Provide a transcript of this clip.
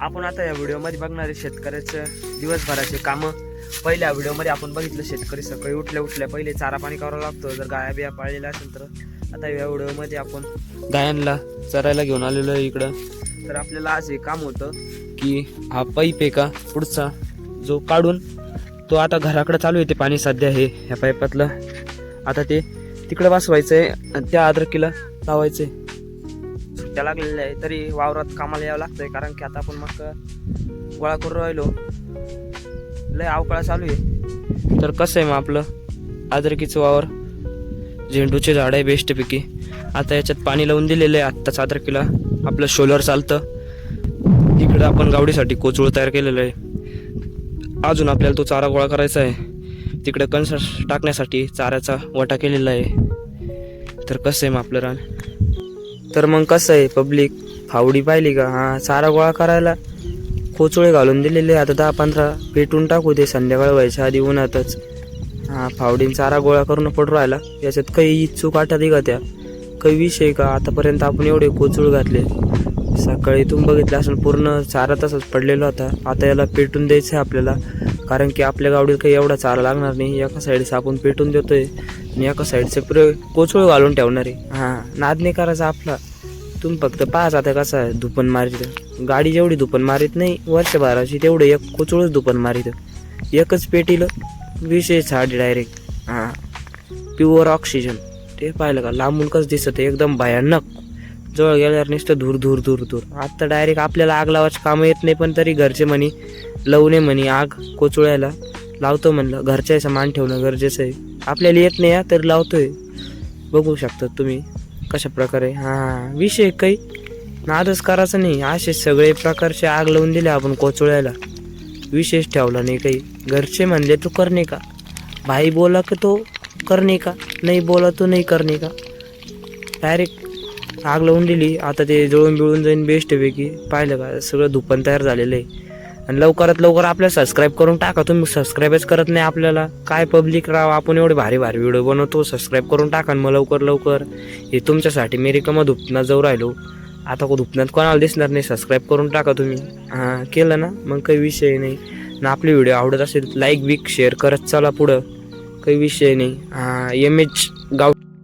आपण आता या व्हिडिओमध्ये बघणारे शेतकऱ्याचं दिवसभराचे कामं. पहिल्या व्हिडिओमध्ये आपण बघितलं शेतकरी सकाळी उठल्या उठल्या पहिले चारा पाणी करावं लागतो जर गाया बिया पाळलेल्या असेल तर. आता या व्हिडिओमध्ये आपण गायांना चरायला घेऊन आलेलो आहे इकडं. तर आपल्याला आज हे काम होतं की हा पाईप आहे का पुढचा जो काढून तो आता घराकडे चालू आहे ते पाणी सध्या हे ह्या पाईपातलं. आता ते तिकडं वाचवायचं आहे आणि त्या अद्रकीला लावायचं आहे सुट्ट्या लागलेल्या आहे तरी वावरात कामाला यावं लागतंय कारण की आता आपण मग गोळा करून राहिलो. लय अवकाळा चालू आहे. तर कसं आहे मग आपलं? आदरकीचं वावर? झेंडूचे झाड आहे बेस्टपैकी. आता याच्यात पाणी लावून दिलेलं आहे आत्ताच आदरकीला. आपलं शोलर चालतं. इकडं आपण गावडीसाठी कोचूळ तयार केलेलं आहे. अजून आपल्याला तो चारा गोळा करायचा आहे. तिकडे कणस टाकण्यासाठी चाऱ्याचा वटा केलेला आहे. तर कसं आहे मग आपलं रान? तर मग कसं आहे पब्लिक फावडी पाहिली का? हा चारा गोळा करायला कोचोळे घालून दिलेले आता दहा पंधरा पेटून टाकू दे संध्याकाळ व्हायच्या आधी उन्हातच. हा फावडीन चारा गोळा करून पडू राहिला. याच्यात काही चूक आठा का त्या काही विषय का? आतापर्यंत आपण एवढे कोचूळ घातले. सकाळी तुम्ही बघितलं असेल पूर्ण चारा तसाच पडलेला होता. आता याला पेटून द्यायचं आहे आपल्याला. कारण की आपल्या गावडीत काही एवढा चारा लागणार नाही. एका साईडचा आपण पेटून देतोय आणि एका साईडचे पुरे कोचूळ घालून ठेवणार आहे. हां नाद नाही करायचा आपला. तुम्ही फक्त पाच आता कसं आहे धुपन मारित. गाडी जेवढी धुपन मारित नाही वर्षभराची तेवढं एक कोचळच धुपन मारित. एकच पेटीलं विषय साडी डायरेक्ट. हां. Pure oxygen. ते पाहिलं का लांबून कसं दिसतं एकदम भयानक. जवळ गेल्यावर नुसतं धूर धूर धूर धूर. आत्ता डायरेक्ट आपल्याला आग लावायचं कामं येत नाही पण तरी घरचे म्हणी लवणे म्हणी आग कोचुळायला लावतो म्हणलं. घरच्या मान ठेवणं गरजेचं आहे. आपल्याला येत नाही तर तरी लावतोय. बघू शकता तुम्ही. कशा प्रकारे हां. विषय काही नादच करायचं नाही. असे सगळे प्रकारचे आग लावून दिले आपण कोचोळ्याला. विशेष ठेवला नाही काही. घरचे म्हणले तू करणे का? भाई बोला की तो करणे का? नाही बोला तो नाही करणे का? डायरेक्ट आग लावून दिली. आता ते जळून बिळून जाईन बेस्ट पैकी. पाहिलं का? सगळं धुपन तयार झालेलं आहे. आणि लवकरात लवकर आपल्याला सबस्क्राईब करून टाका. तुम्ही सबस्क्राईबच करत नाही आपल्याला. काय पब्लिक राव आपण एवढे भारी भारी व्हिडिओ बनवतो सबस्क्राईब करून टाका मग लवकर लवकर. हे तुमच्यासाठी मी रिकामा धुपनात जाऊ राहिलो. आता को धुपण्यात कोणाला दिसणार नाही सबस्क्राईब करून टाका तुम्ही. हां केलं ना? मग काही विषय नाही. ना आपले व्हिडिओ आवडत असेल लाईक बिक शेअर करत चला पुढं. काही विषय नाही. हां एम एच गाव